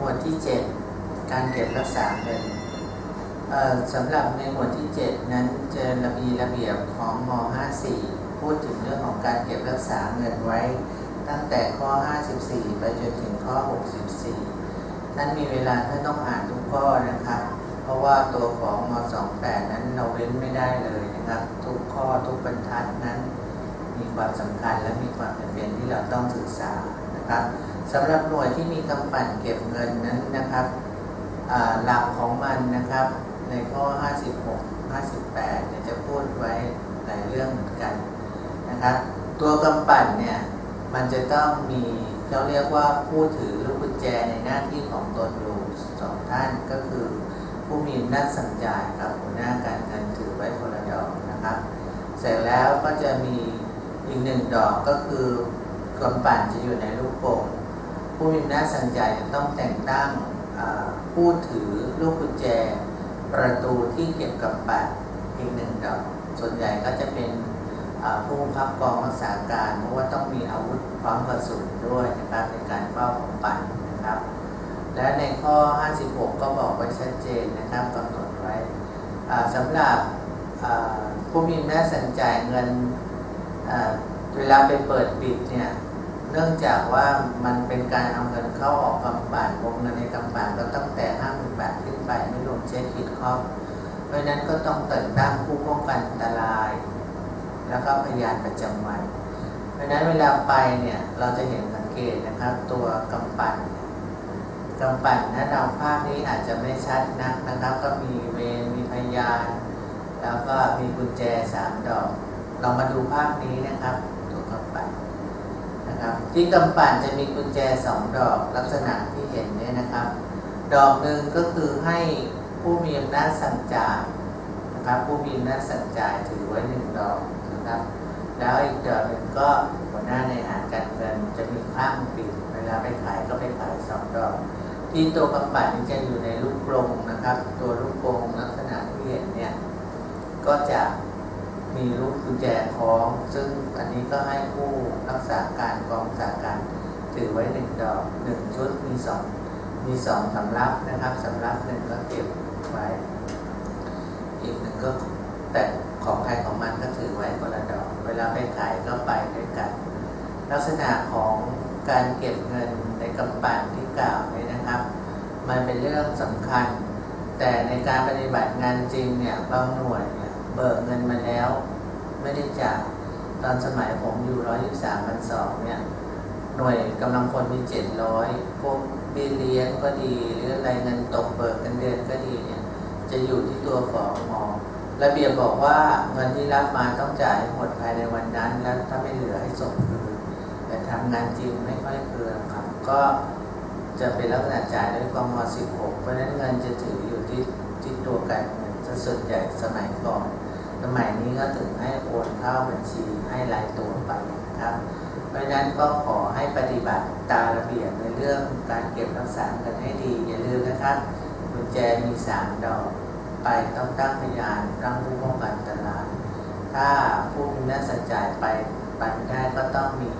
หมวดที่ 7 การเก็บรักษาเงินสำหรับในหมวดที่ 7 นั้นจะระมีระเบียบของม 54 พูดถึงเรื่องของการเก็บรักษาเงินไว้ ตั้งแต่ข้อ 54 ไปจนถึงข้อ 64 ท่านมีเวลาท่านต้องอ่านทุกข้อนะครับ เพราะว่าตัวของม 28 นั้นเราเว้นไม่ได้เลยนะครับ ทุกข้อทุกบรรทัดนั้น มีความสำคัญและมีความจำเป็นที่เราต้องศึกษานะครับ สำหรับหน่วยที่มีกำปั่นเก็บเงินนั้นนะครับหลักของมันนะครับ ในข้อ 56 58เนี่ยจะพูดไว้หลายเรื่องเหมือนกันนะครับ ตัวกำปั่นเนี่ยมันจะต้องมีเขาเรียกว่าผู้ถือลูกกุญแจในหน้าที่ของตนอยู่สองท่านก็คือ ผู้มีอำนาจสั่งจ่ายกับหัวหน้าการเงินถือไว้คนละดอกนะครับ เสร็จแล้วก็จะมีอีกหนึ่งดอกก็คือกำปั่นจะอยู่ในลูกโป่ง ผู้มีอำนาจสั่งจ่ายจะต้องแต่งตั้งผู้ถือลูกกุญแจ ประตูที่เก็บกำปั่นอีกหนึ่งดอก ส่วนใหญ่ก็จะเป็นผู้บังคับกองรักษาการเพราะว่าต้องมีอาวุธพร้อมกระสุนด้วยนะครับในการเฝ้ากำปั่นนะครับ และในข้อ 56 ก็บอกไว้ชัดเจนนะครับกำหนดไว้สำหรับผู้มีอำนาจสั่งจ่ายเงินเวลาไปเปิดปิดเนี่ย เนื่องจากว่ามันเป็นการเอาเงินเข้าออกกำปั่นวงเงินในกำปั่นก็ตั้งแต่50,000บาทขึ้นไปไม่รวมเช็คคิดคอมเพราะนั้นก็ต้องแต่งตั้งผู้ป้องกันอันตราย แล้วก็พยานประจำวัน เพราะนั้นเวลาไปเนี่ยเราจะเห็นสังเกตนะครับ ตัวกำปั่นกำปั่นถ้าเราภาพนี้อาจจะไม่ชัดนักนะครับ ก็มีเวรมีพยาน แล้วก็มีกุญแจสามดอก เรามาดูภาพนี้นะครับตัวกำปั่นนะครับ ที่กำปั่นจะมีกุญแจสองดอกลักษณะที่เห็นเนี่ยนะครับ ดอกหนึ่งก็คือให้ผู้มีอำนาจสั่งจ่ายนะครับ ผู้มีอำนาจสั่งจ่ายถือไว้หนึ่งดอกนะครับ แล้วอีกดอกหนึ่งก็หัวหน้าในหารการเงินจะมีข้างปิดเวลาไปขายก็ไปขายสองดอกที่ตัวกำปั่นนี้จะอยู่ในลูกกรงนะครับ ตัวลูกกรงลักษณะที่เห็นเนี่ยก็จะ มีลูกกุญแจคล้อง ซึ่งอันนี้ก็ให้ผู้รักษาการกองรักษาการ ถือไว้หนึ่งดอกหนึ่งชุดมีสองมีสองสำรับนะครับสำรับหนึ่งก็เก็บไว้ อีกหนึ่งก็แต่ของใครของมันก็ถือไว้คนละดอก เวลาไปขายก็ไปด้วยกัน ลักษณะของการเก็บเงินในกำปั่นที่กล่าวนี้นะครับ มันเป็นเรื่องสำคัญ แต่ในการปฏิบัติงานจริงเนี่ยบางหน่วยเนี่ยเบิกเงินมาแล้ว ไม่ได้จ่ายตอนสมัยผมอยู่ร้อยยี่สามพันสองเนี่ย หน่วยกำลังคนมีเจ็ดร้อยพวกบิเลี้ยงก็ดี หรืออะไรเงินตกเบิกกันเดือนก็ดีเนี่ย จะอยู่ที่ตัวฝอหมอระเบียบบอกว่าเงินที่รับมาต้องจ่ายหมดภายในวันนั้น แล้วถ้าไม่เหลือให้ส่งคืนแต่ทำงานจริงไม่ค่อยเคืนครับ ก็จะเป็นลักษณะจ่ายด้วยกม16เพราะฉะนั้นเงินจะถืออยู่ที่ที่ตัวการเงินจะส่วนใหญ่สมัยก่อน สมัยนี้ก็ถึงให้โอนเข้าบัญชีให้รายตัวไปนะครับ เพราะฉะนั้นก็ขอให้ปฏิบัติตามระเบียบในเรื่องการเก็บรักษากันให้ดี อย่าลืมนะครับกุญแจมีสามดอกไปต้องตั้งพยานตั้งผู้ป้องกันตลาดถ้าผู้มีหน้าสัจจายไปปันได้ก็ต้องมี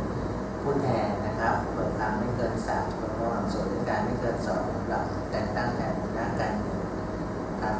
ผู้แทนนะครับเปิดทางไม่เกินสามคนระหว่างส่วนราชการไม่เกินสองหลักแต่งตั้งแทนหน้าการเงินครับ